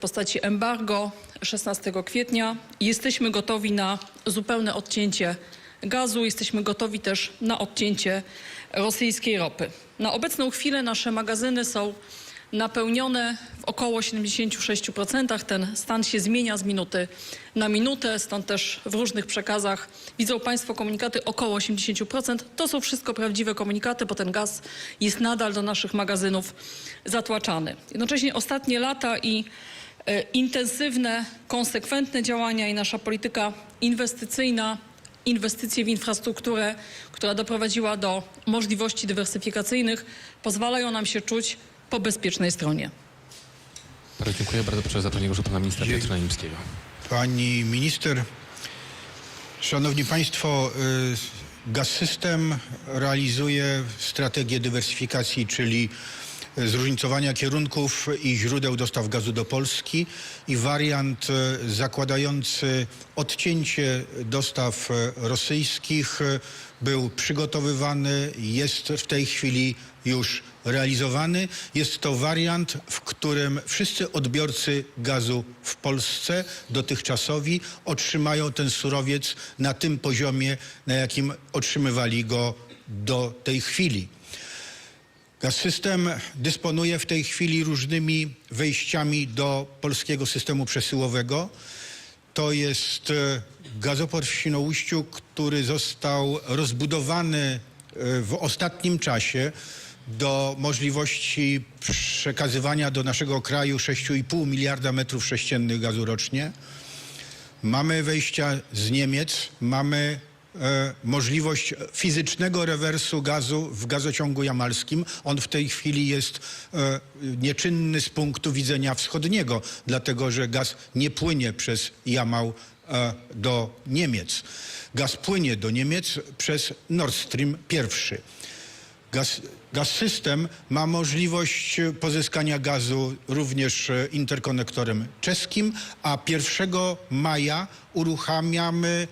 w postaci embargo 16 kwietnia. Jesteśmy gotowi na zupełne odcięcie gazu, jesteśmy gotowi też na odcięcie rosyjskiej ropy. Na obecną chwilę nasze magazyny są napełnione w około 76%. Ten stan się zmienia z minuty na minutę, stąd też w różnych przekazach widzą Państwo komunikaty około 80%. To są wszystko prawdziwe komunikaty, bo ten gaz jest nadal do naszych magazynów zatłaczany. Jednocześnie ostatnie lata i intensywne, konsekwentne działania i nasza polityka inwestycyjna, inwestycje w infrastrukturę, która doprowadziła do możliwości dywersyfikacyjnych, pozwalają nam się czuć po bezpiecznej stronie. Bardzo dziękuję. Bardzo proszę o zabranie głosu pana ministra Piotra Naimskiego. Pani minister, szanowni państwo, y, Gaz-System realizuje strategię dywersyfikacji, czyli zróżnicowania kierunków i źródeł dostaw gazu do Polski i wariant y, zakładający odcięcie dostaw y, rosyjskich y, był przygotowywany, jest w tej chwili już realizowany. Jest to wariant, w którym wszyscy odbiorcy gazu w Polsce dotychczasowi otrzymają ten surowiec na tym poziomie, na jakim otrzymywali go do tej chwili. Gaz-System dysponuje w tej chwili różnymi wejściami do polskiego systemu przesyłowego. To jest e, gazoport w Świnoujściu, który został rozbudowany e, w ostatnim czasie do możliwości przekazywania do naszego kraju 6,5 miliarda metrów sześciennych gazu rocznie. Mamy wejścia z Niemiec, mamy możliwość fizycznego rewersu gazu w gazociągu jamalskim. On w tej chwili jest e, nieczynny z punktu widzenia wschodniego, dlatego że gaz nie płynie przez Jamał e, do Niemiec. Gaz płynie do Niemiec przez Nord Stream pierwszy. Gaz, gaz System ma możliwość pozyskania gazu również e, interkonektorem czeskim, a 1 maja uruchamiamy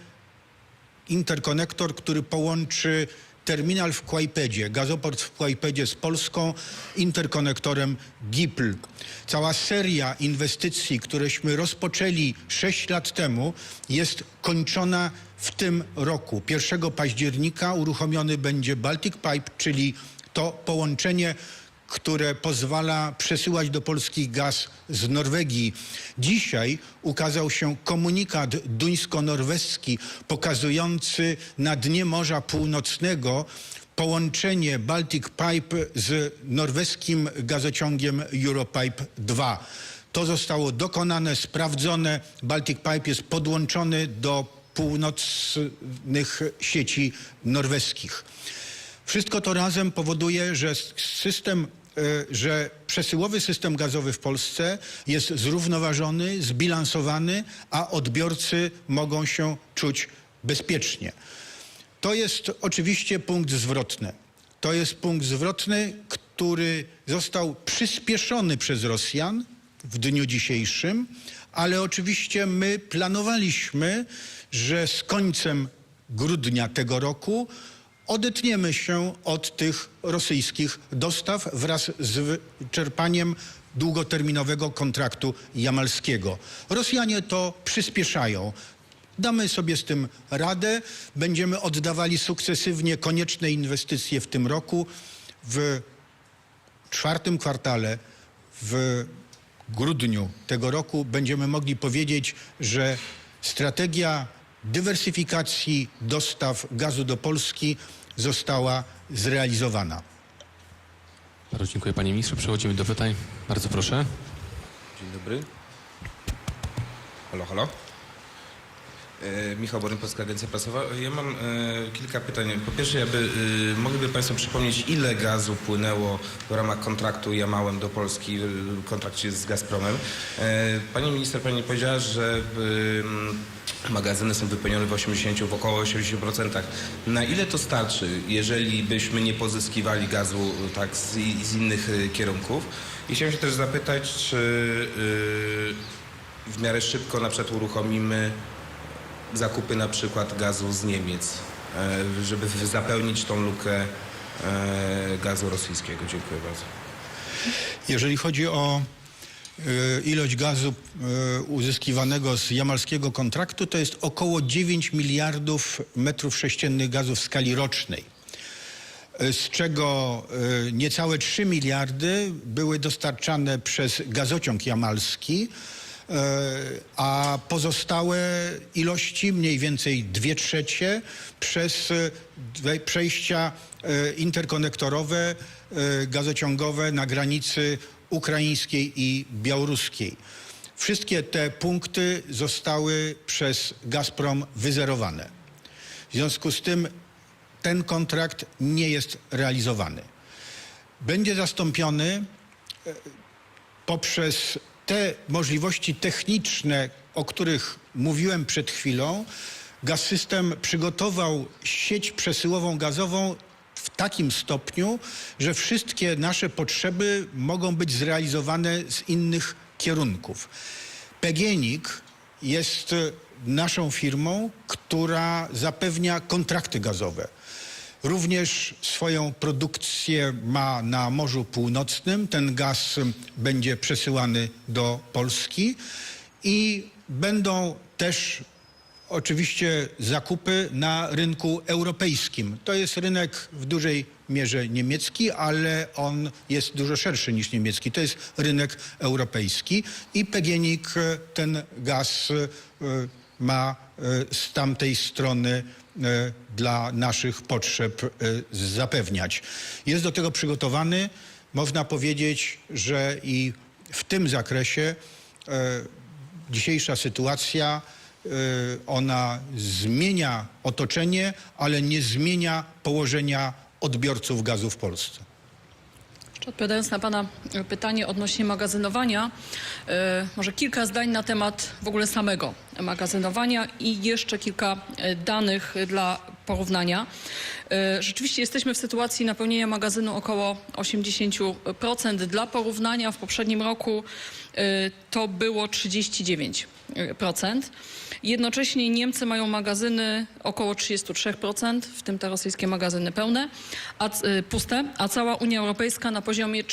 interkonektor, który połączy terminal w Kłajpedzie, gazoport w Kłajpedzie z Polską, interkonektorem GIPL. Cała seria inwestycji, któreśmy rozpoczęli 6 lat temu, jest kończona w tym roku. 1 października uruchomiony będzie Baltic Pipe, czyli to połączenie które pozwala przesyłać do Polski gaz z Norwegii. Dzisiaj ukazał się komunikat duńsko-norweski pokazujący na dnie Morza Północnego połączenie Baltic Pipe z norweskim gazociągiem Europipe 2. To zostało dokonane, sprawdzone. Baltic Pipe jest podłączony do północnych sieci norweskich. Wszystko to razem powoduje, że system, e, że przesyłowy system gazowy w Polsce jest zrównoważony, zbilansowany, a odbiorcy mogą się czuć bezpiecznie. To jest oczywiście punkt zwrotny. To jest punkt zwrotny, który został przyspieszony przez Rosjan w dniu dzisiejszym, ale oczywiście my planowaliśmy, że z końcem grudnia tego roku odetniemy się od tych rosyjskich dostaw wraz z wyczerpaniem długoterminowego kontraktu jamalskiego. Rosjanie to przyspieszają. Damy sobie z tym radę. Będziemy oddawali sukcesywnie konieczne inwestycje w tym roku. W czwartym kwartale, w grudniu tego roku będziemy mogli powiedzieć, że strategia dywersyfikacji dostaw gazu do Polski została zrealizowana. Bardzo dziękuję panie ministrze. Przechodzimy do pytań. Bardzo proszę. Dzień dobry. Halo, halo. E, Michał Boryn, Polska Agencja Prasowa. Ja mam e, kilka pytań. Po pierwsze, jakby, e, mogliby Państwo przypomnieć, ile gazu płynęło w ramach kontraktu Jamałem do Polski, e, kontrakcie z Gazpromem. E, pani minister, Pani powiedziała, że e, magazyny są wypełnione w 80, w około 80%. Na ile to starczy, jeżeli byśmy nie pozyskiwali gazu e, tak z, z innych e, kierunków? I chciałem się też zapytać, czy e, w miarę szybko na przykład uruchomimy zakupy na przykład gazu z Niemiec, e, żeby zapełnić tą lukę e, gazu rosyjskiego. Dziękuję bardzo. Jeżeli chodzi o e, ilość gazu uzyskiwanego z jamalskiego kontraktu to jest około 9 miliardów metrów sześciennych gazu w skali rocznej z czego niecałe 3 miliardy były dostarczane przez gazociąg jamalski, a pozostałe ilości, mniej więcej 2 trzecie, przez e, przejścia e, interkonektorowe, e, gazociągowe na granicy ukraińskiej i białoruskiej. Wszystkie te punkty zostały przez Gazprom wyzerowane. W związku z tym ten kontrakt nie jest realizowany. Będzie zastąpiony e, poprzez te możliwości techniczne, o których mówiłem przed chwilą. Gaz System przygotował sieć przesyłową gazową w takim stopniu, że wszystkie nasze potrzeby mogą być zrealizowane z innych kierunków. PGNiG jest naszą firmą, która zapewnia kontrakty gazowe. Również swoją produkcję ma na Morzu Północnym. Ten gaz będzie przesyłany do Polski i będą też oczywiście zakupy na rynku europejskim. To jest rynek w dużej mierze niemiecki, ale on jest dużo szerszy niż niemiecki. To jest rynek europejski i PGNiG ten gaz e, ma e, z tamtej strony dla naszych potrzeb e, zapewniać. Jest do tego przygotowany. Można powiedzieć, że i w tym zakresie e, dzisiejsza sytuacja, e, ona zmienia otoczenie, ale nie zmienia położenia odbiorców gazu w Polsce. Odpowiadając na Pana e, pytanie odnośnie magazynowania, e, może kilka zdań na temat w ogóle samego magazynowania i jeszcze kilka e, danych dla porównania. E, Rzeczywiście jesteśmy w sytuacji napełnienia magazynu około 80%. Dla porównania w poprzednim roku e, to było 39%. Jednocześnie Niemcy mają magazyny około 33%, w tym te rosyjskie magazyny pełne, a, y, puste, a cała Unia Europejska na poziomie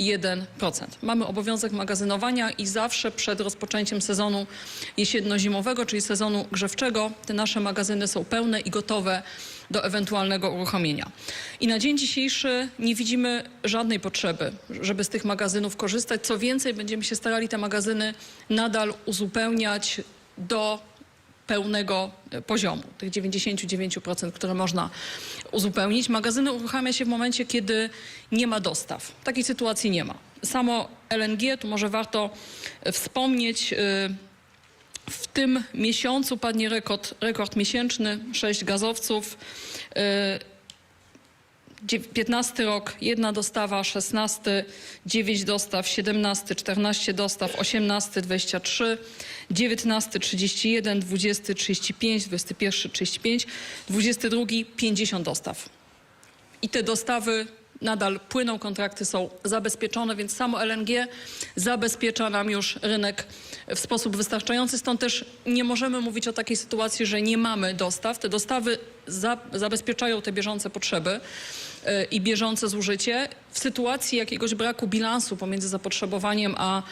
31%. Mamy obowiązek magazynowania i zawsze przed rozpoczęciem sezonu jesienno-zimowego, czyli sezonu grzewczego, te nasze magazyny są pełne i gotowe do ewentualnego uruchomienia. I na dzień dzisiejszy nie widzimy żadnej potrzeby, żeby z tych magazynów korzystać. Co więcej, będziemy się starali te magazyny nadal uzupełniać do pełnego e, poziomu, tych 99%, które można uzupełnić. Magazyny uruchamia się w momencie, kiedy nie ma dostaw. Takiej sytuacji nie ma. Samo LNG, tu może warto e, wspomnieć, e, w tym miesiącu padnie rekord, rekord miesięczny, 6 gazowców. E, Dziew- 15 rok, jedna dostawa, 16, 9 dostaw, 17, 14 dostaw, 18, 23, 19, 31, 20, 35, 21, 35, 22, 50 dostaw. I te dostawy nadal płyną, kontrakty są zabezpieczone, więc samo LNG zabezpiecza nam już rynek w sposób wystarczający. Stąd też nie możemy mówić o takiej sytuacji, że nie mamy dostaw. Te dostawy za, zabezpieczają te bieżące potrzeby y, i bieżące zużycie. W sytuacji jakiegoś braku bilansu pomiędzy zapotrzebowaniem a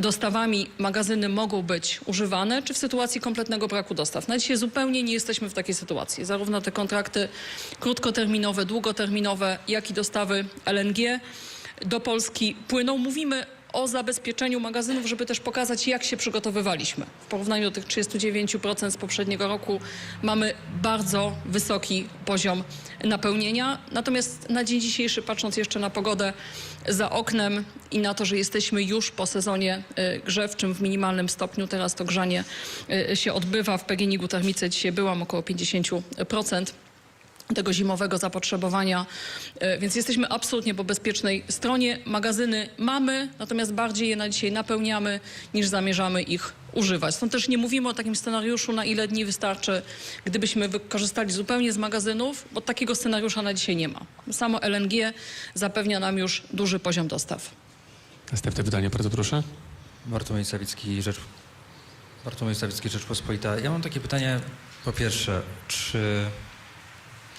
dostawami magazyny mogą być używane, czy w sytuacji kompletnego braku dostaw. Na dzisiaj zupełnie nie jesteśmy w takiej sytuacji. Zarówno te kontrakty krótkoterminowe, długoterminowe, jak i dostawy LNG do Polski płyną. Mówimy o zabezpieczeniu magazynów, żeby też pokazać, jak się przygotowywaliśmy. W porównaniu do tych 39% z poprzedniego roku mamy bardzo wysoki poziom napełnienia. Natomiast na dzień dzisiejszy, patrząc jeszcze na pogodę za oknem i na to, że jesteśmy już po sezonie y, grzewczym w minimalnym stopniu, teraz to grzanie y, się odbywa. W PGNiG-u termice dzisiaj byłam około 50% tego zimowego zapotrzebowania, e, więc jesteśmy absolutnie po bezpiecznej stronie. Magazyny mamy, natomiast bardziej je na dzisiaj napełniamy, niż zamierzamy ich używać. Stąd też nie mówimy o takim scenariuszu, na ile dni wystarczy, gdybyśmy wykorzystali zupełnie z magazynów, bo takiego scenariusza na dzisiaj nie ma. Samo LNG zapewnia nam już duży poziom dostaw. Następne pytanie, bardzo proszę. Bartłomiej Sawicki, Rzecz... Bartłomiej Sawicki, Rzeczpospolita. Ja mam takie pytanie, po pierwsze, czy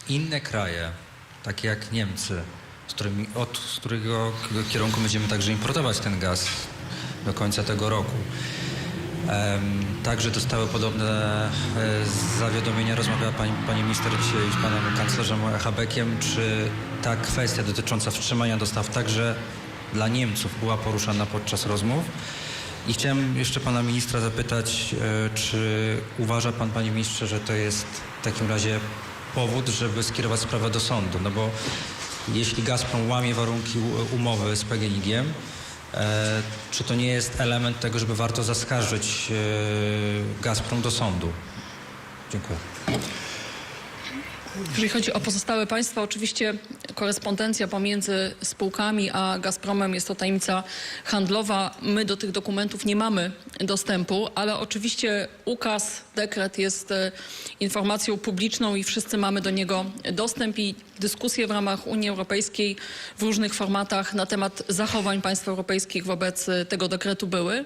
inne kraje, takie jak Niemcy, z, którymi, od z którego kierunku będziemy także importować ten gaz, do końca tego roku. Także dostały podobne e, zawiadomienia. Rozmawiała pani, pani minister dzisiaj z panem kanclerzem Habekiem. Czy ta kwestia dotycząca wstrzymania dostaw także dla Niemców była poruszana podczas rozmów? I chciałem jeszcze pana ministra zapytać, e, czy uważa pan, panie ministrze, że to jest w takim razie powód, żeby skierować sprawę do sądu? No bo jeśli Gazprom łamie warunki umowy z PGNiG-iem, E, czy to nie jest element tego, żeby warto zaskarżyć e, Gazprom do sądu? Dziękuję. Jeżeli chodzi o pozostałe państwa, oczywiście korespondencja pomiędzy spółkami a Gazpromem jest to tajemnica handlowa. My do tych dokumentów nie mamy dostępu, ale oczywiście ukaz, dekret jest e, informacją publiczną i wszyscy mamy do niego dostęp i dyskusje w ramach Unii Europejskiej w różnych formatach na temat zachowań państw europejskich wobec e, tego dekretu były.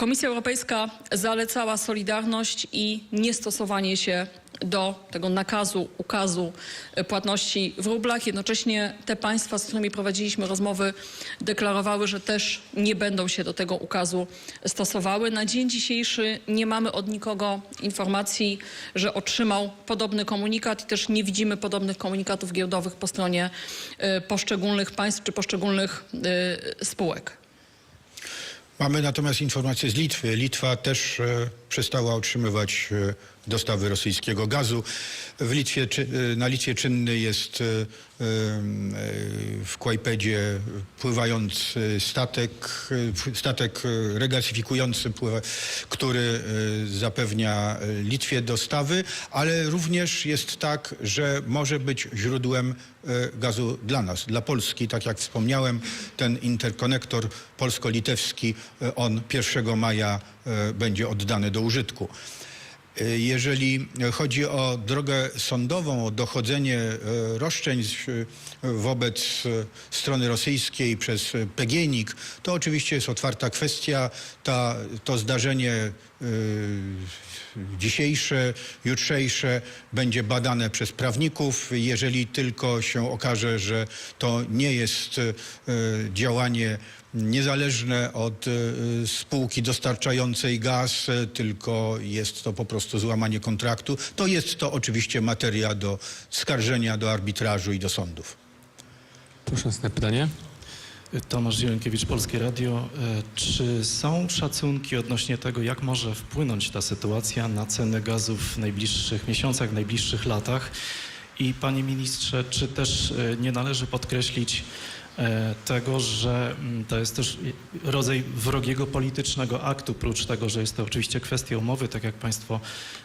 Komisja Europejska zalecała solidarność i niestosowanie się do tego nakazu, ukazu płatności w rublach. Jednocześnie te państwa, z którymi prowadziliśmy rozmowy, deklarowały, że też nie będą się do tego ukazu stosowały. Na dzień dzisiejszy nie mamy od nikogo informacji, że otrzymał podobny komunikat i też nie widzimy podobnych komunikatów giełdowych po stronie e, poszczególnych państw czy poszczególnych e, spółek. Mamy natomiast informacje z Litwy. Litwa też e, przestała otrzymywać e, dostawy rosyjskiego gazu. W Litwie, e, na Litwie czynny jest e, e, w Kłajpedzie pływający statek, statek regasyfikujący, który zapewnia Litwie dostawy, ale również jest tak, że może być źródłem gazu dla nas, dla Polski. Tak jak wspomniałem, ten interkonektor polsko-litewski, on 1 maja będzie oddany do użytku. E, Jeżeli chodzi o drogę sądową, o dochodzenie e, roszczeń wobec e, strony rosyjskiej przez PGNiG, to oczywiście jest otwarta kwestia. Ta, to zdarzenie dzisiejsze, jutrzejsze będzie badane przez prawników. Jeżeli tylko się okaże, że to nie jest e, działanie niezależne od e, spółki dostarczającej gaz, tylko jest to po prostu złamanie kontraktu, to jest to oczywiście materia do skarżenia do arbitrażu i do sądów. Proszę następne pytanie. Tomasz Zielonkiewicz, Polskie Radio. E, Czy są szacunki odnośnie tego, jak może wpłynąć ta sytuacja na ceny gazu w najbliższych miesiącach, w najbliższych latach? I panie ministrze, czy też e, nie należy podkreślić tego, że mm, to jest też rodzaj wrogiego politycznego aktu, prócz tego, że jest to oczywiście kwestia umowy, tak jak państwo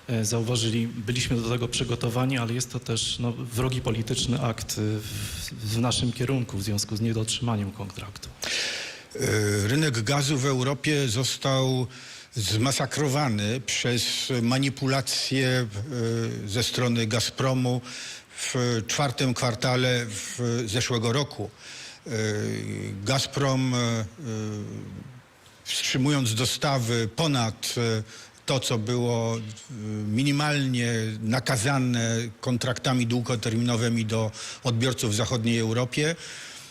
e, zauważyli, byliśmy do tego przygotowani, ale jest to też no, wrogi polityczny akt e, w, w naszym kierunku w związku z niedotrzymaniem kontraktu. E, Rynek gazu w Europie został zmasakrowany przez manipulacje e, ze strony Gazpromu w czwartym kwartale zeszłego roku. E, Gazprom e, e, wstrzymując dostawy ponad to, co było minimalnie nakazane kontraktami długoterminowymi do odbiorców w zachodniej Europie,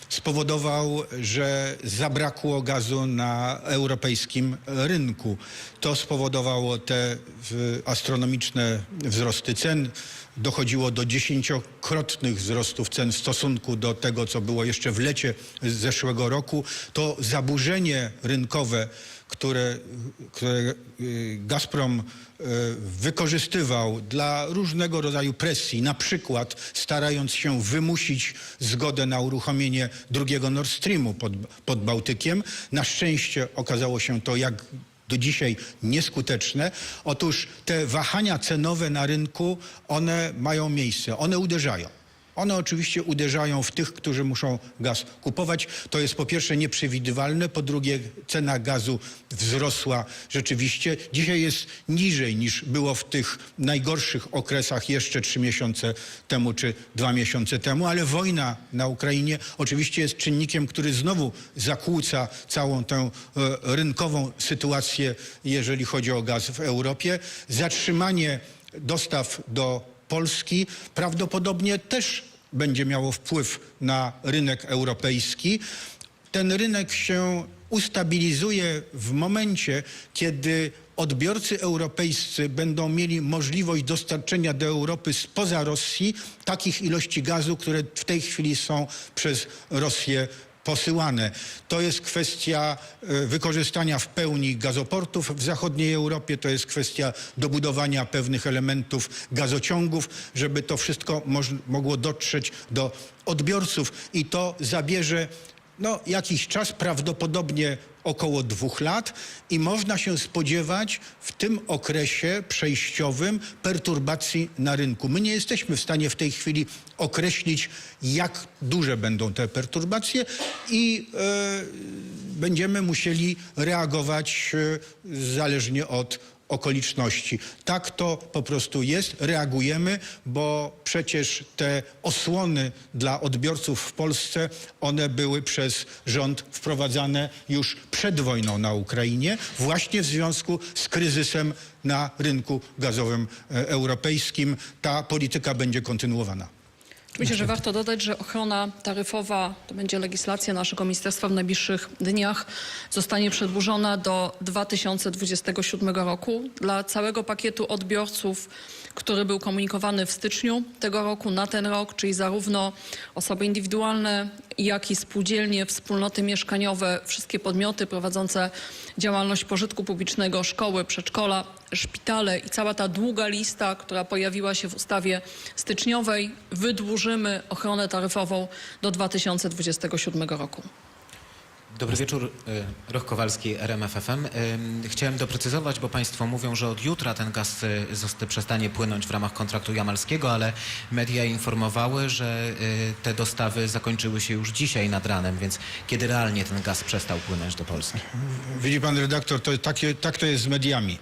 spowodował, że zabrakło gazu na europejskim rynku. To spowodowało te astronomiczne wzrosty cen. Dochodziło do dziesięciokrotnych wzrostów cen w stosunku do tego, co było jeszcze w lecie zeszłego roku. To zaburzenie rynkowe, które, które y, Gazprom y, wykorzystywał dla różnego rodzaju presji, na przykład starając się wymusić zgodę na uruchomienie drugiego Nord Streamu pod, pod Bałtykiem. Na szczęście okazało się to jak do dzisiaj nieskuteczne. Otóż te wahania cenowe na rynku, one mają miejsce, one uderzają. One oczywiście uderzają w tych, którzy muszą gaz kupować. To jest po pierwsze nieprzewidywalne, po drugie cena gazu wzrosła rzeczywiście. Dzisiaj jest niżej niż było w tych najgorszych okresach jeszcze trzy miesiące temu czy dwa miesiące temu, ale wojna na Ukrainie oczywiście jest czynnikiem, który znowu zakłóca całą tę e, rynkową sytuację, jeżeli chodzi o gaz w Europie. Zatrzymanie dostaw do Polski prawdopodobnie też będzie miało wpływ na rynek europejski. Ten rynek się ustabilizuje w momencie, kiedy odbiorcy europejscy będą mieli możliwość dostarczenia do Europy spoza Rosji takich ilości gazu, które w tej chwili są przez Rosję posyłane. To jest kwestia e, wykorzystania w pełni gazoportów w zachodniej Europie, to jest kwestia dobudowania pewnych elementów gazociągów, żeby to wszystko mogło dotrzeć do odbiorców i to zabierze no, jakiś czas, prawdopodobnie około dwóch lat i można się spodziewać w tym okresie przejściowym perturbacji na rynku. My nie jesteśmy w stanie w tej chwili określić, jak duże będą te perturbacje i e, będziemy musieli reagować e, zależnie od okoliczności. Tak to po prostu jest, reagujemy, bo przecież te osłony dla odbiorców w Polsce, one były przez rząd wprowadzane już przed wojną na Ukrainie, właśnie w związku z kryzysem na rynku gazowym e, europejskim. Ta polityka będzie kontynuowana. Myślę, że warto dodać, że ochrona taryfowa, to będzie legislacja naszego ministerstwa w najbliższych dniach, zostanie przedłużona do 2027 roku. Dla całego pakietu odbiorców, który był komunikowany w styczniu tego roku na ten rok, czyli zarówno osoby indywidualne, jak i spółdzielnie, wspólnoty mieszkaniowe, wszystkie podmioty prowadzące działalność pożytku publicznego, szkoły, przedszkola, szpitale i cała ta długa lista, która pojawiła się w ustawie styczniowej, wydłużymy ochronę taryfową do 2027 roku. Dobry wieczór, y, Roch Kowalski, RMFFM. Ym, Chciałem doprecyzować, bo Państwo mówią, że od jutra ten gaz zosta- przestanie płynąć w ramach kontraktu jamalskiego, ale media informowały, że te dostawy zakończyły się już dzisiaj nad ranem, więc kiedy realnie ten gaz przestał płynąć do Polski? Widzi pan redaktor, to, takie, tak to jest z mediami.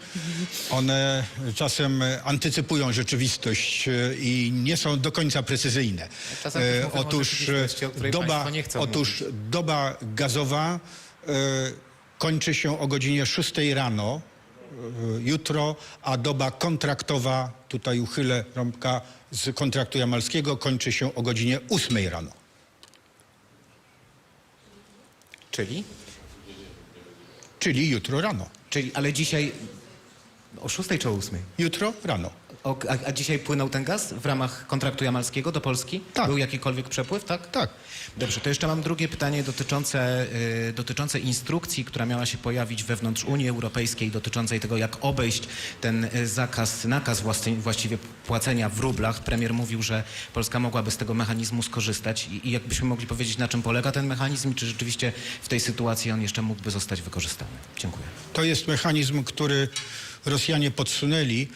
One czasem e, antycypują rzeczywistość e, i nie są do końca precyzyjne. Czasem też E, mówią o Otóż, rzeczywistości, o której doba, państwo nie chcą otóż doba gazowa e, kończy się o godzinie 6 rano e, jutro, a doba kontraktowa, tutaj uchylę rąbka z kontraktu jamalskiego, kończy się o godzinie 8 rano. Czyli? Czyli jutro rano. Czyli, ale dzisiaj o 6 czy o 8? Jutro rano. O, a, a dzisiaj płynął ten gaz w ramach kontraktu jamalskiego do Polski? Tak. Był jakikolwiek przepływ, tak? Tak. Dobrze, to jeszcze mam drugie pytanie dotyczące, y, dotyczące instrukcji, która miała się pojawić wewnątrz Unii Europejskiej, dotyczącej tego, jak obejść ten y, zakaz, nakaz własny, właściwie płacenia w rublach. Premier mówił, że Polska mogłaby z tego mechanizmu skorzystać i, i jakbyśmy mogli powiedzieć, na czym polega ten mechanizm i czy rzeczywiście w tej sytuacji on jeszcze mógłby zostać wykorzystany. Dziękuję. To jest mechanizm, który Rosjanie podsunęli,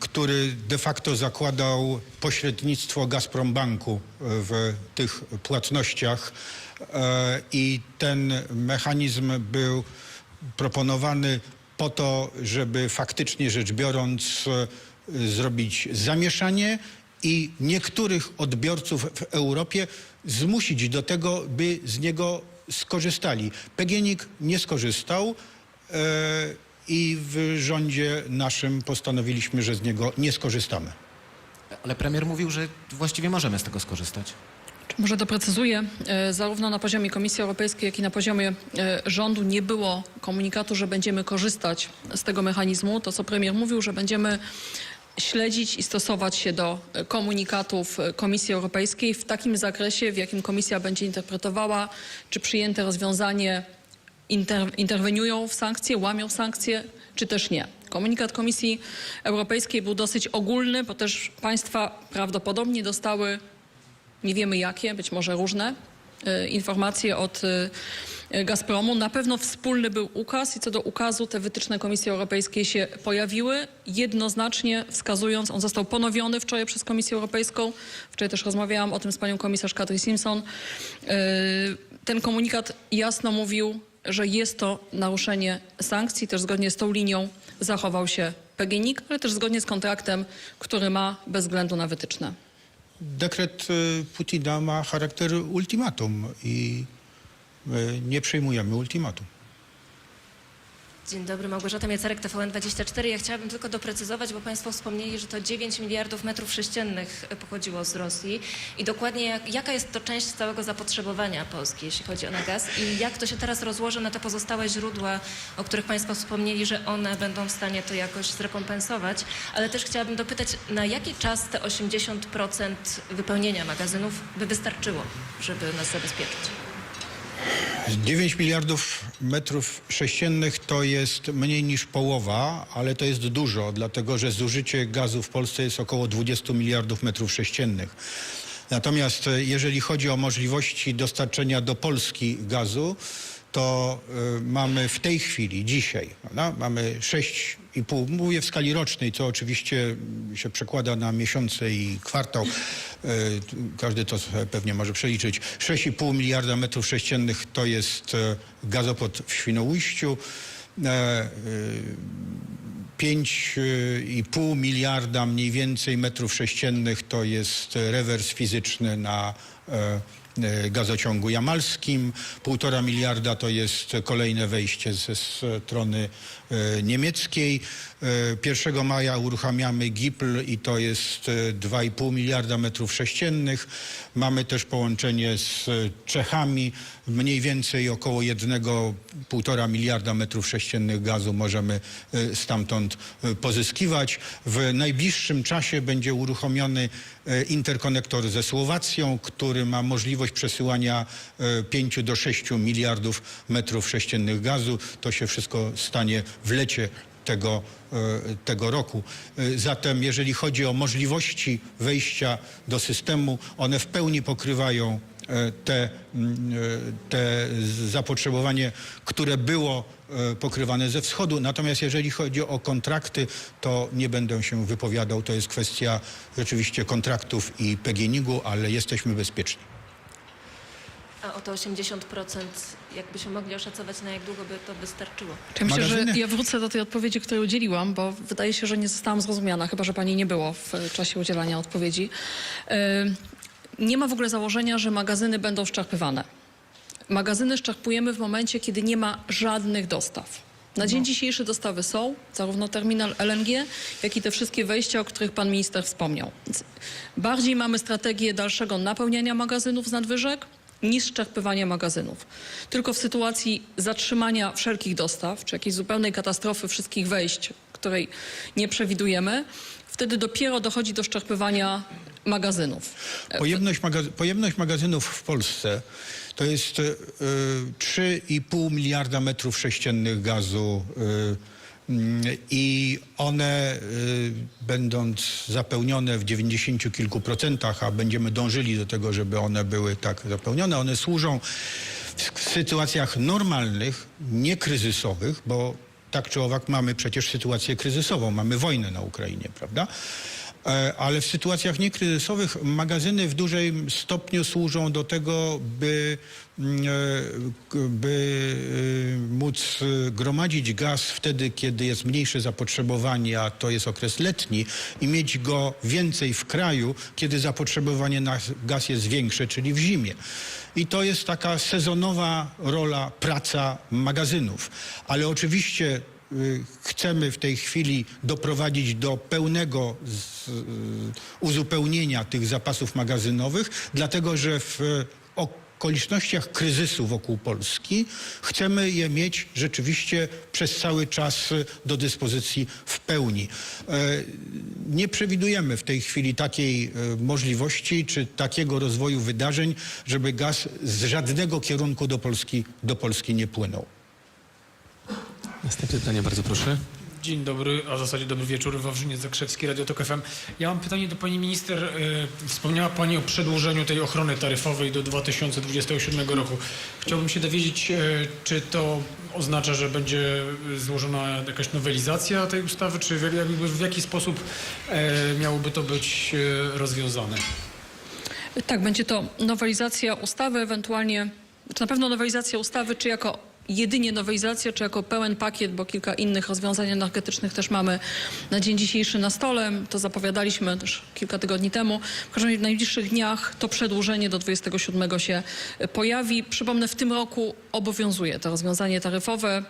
który de facto zakładał pośrednictwo Gazprombanku w tych płatnościach e, i ten mechanizm był proponowany po to, żeby faktycznie rzecz biorąc e, zrobić zamieszanie i niektórych odbiorców w Europie zmusić do tego, by z niego skorzystali. PGNiG nie skorzystał e, i w rządzie naszym postanowiliśmy, że z niego nie skorzystamy. Ale premier mówił, że właściwie możemy z tego skorzystać. Może doprecyzuję, e, zarówno na poziomie Komisji Europejskiej, jak i na poziomie e, rządu nie było komunikatu, że będziemy korzystać z tego mechanizmu. To, co premier mówił, że będziemy śledzić i stosować się do e, komunikatów Komisji Europejskiej w takim zakresie, w jakim Komisja będzie interpretowała, czy przyjęte rozwiązanie inter, interweniują w sankcje, łamią sankcje, czy też nie. Komunikat Komisji Europejskiej był dosyć ogólny, bo też państwa prawdopodobnie dostały nie wiemy jakie, być może różne e, informacje od e, Gazpromu. Na pewno wspólny był ukaz i co do ukazu te wytyczne Komisji Europejskiej się pojawiły, jednoznacznie wskazując, on został ponowiony wczoraj przez Komisję Europejską. Wczoraj też rozmawiałam o tym z panią komisarz Katry Simpson. E, Ten komunikat jasno mówił, że jest to naruszenie sankcji, też zgodnie z tą linią zachował się PGNiG, ale też zgodnie z kontraktem, który ma bez względu na wytyczne. Dekret e, Putina ma charakter ultimatum i my nie przyjmujemy ultimatum. Dzień dobry, Małgorzata Miacarek, TVN24. Ja chciałabym tylko doprecyzować, bo Państwo wspomnieli, że to 9 miliardów metrów sześciennych pochodziło z Rosji i dokładnie jak, jaka jest to część całego zapotrzebowania Polski, jeśli chodzi o na gaz i jak to się teraz rozłoży na te pozostałe źródła, o których Państwo wspomnieli, że one będą w stanie to jakoś zrekompensować, ale też chciałabym dopytać, na jaki czas te 80% wypełnienia magazynów by wystarczyło, żeby nas zabezpieczyć? 9 miliardów metrów sześciennych to jest mniej niż połowa, ale to jest dużo, dlatego że zużycie gazu w Polsce jest około 20 miliardów metrów sześciennych. Natomiast e, jeżeli chodzi o możliwości dostarczenia do Polski gazu, to y, mamy w tej chwili, dzisiaj, prawda, mamy 6,5, mówię w skali rocznej, co oczywiście się przekłada na miesiące i kwartał. Y, każdy to pewnie może przeliczyć. 6,5 miliarda metrów sześciennych to jest e, gazoport w Świnoujściu. E, y, 5,5 miliarda mniej więcej metrów sześciennych to jest rewers fizyczny na e, e, gazociągu jamalskim. Półtora miliarda to jest kolejne wejście ze strony e, niemieckiej. E, 1 maja uruchamiamy GIPL i to jest e, 2,5 miliarda metrów sześciennych. Mamy też połączenie z e, Czechami. Mniej więcej około 1,5 miliarda metrów sześciennych gazu możemy e, stamtąd e, pozyskiwać. W najbliższym czasie będzie uruchomiony e, interkonektor ze Słowacją, który ma możliwość przesyłania e, 5 do 6 miliardów metrów sześciennych gazu. To się wszystko stanie w lecie tego, e, tego roku. E, Zatem jeżeli chodzi o możliwości wejścia do systemu, one w pełni pokrywają e, te, mm, e, te zapotrzebowanie, które było e, pokrywane ze wschodu. Natomiast jeżeli chodzi o kontrakty, to nie będę się wypowiadał. To jest kwestia rzeczywiście kontraktów i PGNiG-u, ale jesteśmy bezpieczni. A o to 80% jakbyśmy mogli oszacować, na jak długo by to wystarczyło? Czy myślę, że ja wrócę do tej odpowiedzi, której udzieliłam, bo wydaje się, że nie zostałam zrozumiana, chyba że pani nie było w e, czasie udzielania odpowiedzi. Nie ma w ogóle założenia, że magazyny będą szczerpywane. Magazyny szczerpujemy w momencie, kiedy nie ma żadnych dostaw. Na dzień dzisiejszy dostawy są, zarówno terminal LNG, jak i te wszystkie wejścia, o których pan minister wspomniał. Więc bardziej mamy strategię dalszego napełniania magazynów z nadwyżek niż szczerpywania magazynów. Tylko w sytuacji zatrzymania wszelkich dostaw, czy jakiejś zupełnej katastrofy wszystkich wejść, której nie przewidujemy, wtedy dopiero dochodzi do szczerpywania magazynów. Pojemność, magaz- pojemność magazynów w Polsce to jest y, 3,5 miliarda metrów sześciennych gazu mm, i one będąc zapełnione w 90 kilku procentach, a będziemy dążyli do tego, żeby one były tak zapełnione, one służą w sytuacjach normalnych, niekryzysowych, bo tak czy owak mamy przecież sytuację kryzysową, mamy wojnę na Ukrainie, prawda? E, Ale w sytuacjach niekryzysowych magazyny w dużym stopniu służą do tego, by, mm, e, by e, móc gromadzić gaz wtedy, kiedy jest mniejsze zapotrzebowanie, a to jest okres letni, i mieć go więcej w kraju, kiedy zapotrzebowanie na gaz jest większe, czyli w zimie. I to jest taka sezonowa rola, praca magazynów. Ale oczywiście y, chcemy w tej chwili doprowadzić do pełnego y, uzupełnienia tych zapasów magazynowych, dlatego że w okolicznościach kryzysu wokół Polski chcemy je mieć rzeczywiście przez cały czas y, do dyspozycji w pełni. E, Nie przewidujemy w tej chwili takiej e, możliwości czy takiego rozwoju wydarzeń, żeby gaz z żadnego kierunku do Polski, do Polski nie płynął. Następne pytanie, bardzo proszę. Dzień dobry, a w zasadzie dobry wieczór. Wawrzyniec Zakrzewski, Radio Tok FM. Ja mam pytanie do pani minister. E, Wspomniała pani o przedłużeniu tej ochrony taryfowej do 2027 roku. Chciałbym się dowiedzieć, e, czy to oznacza, że będzie złożona jakaś nowelizacja tej ustawy, czy w, jakby w jaki sposób e, miałoby to być rozwiązane? Tak, będzie to nowelizacja ustawy, ewentualnie, czy na pewno nowelizacja ustawy, czy jako jedynie nowelizacja, czy jako pełen pakiet, bo kilka innych rozwiązań energetycznych też mamy na dzień dzisiejszy na stole. To zapowiadaliśmy też kilka tygodni temu. W każdym razie w najbliższych dniach to przedłużenie do 27 się pojawi. Przypomnę, w tym roku obowiązuje to rozwiązanie taryfowe.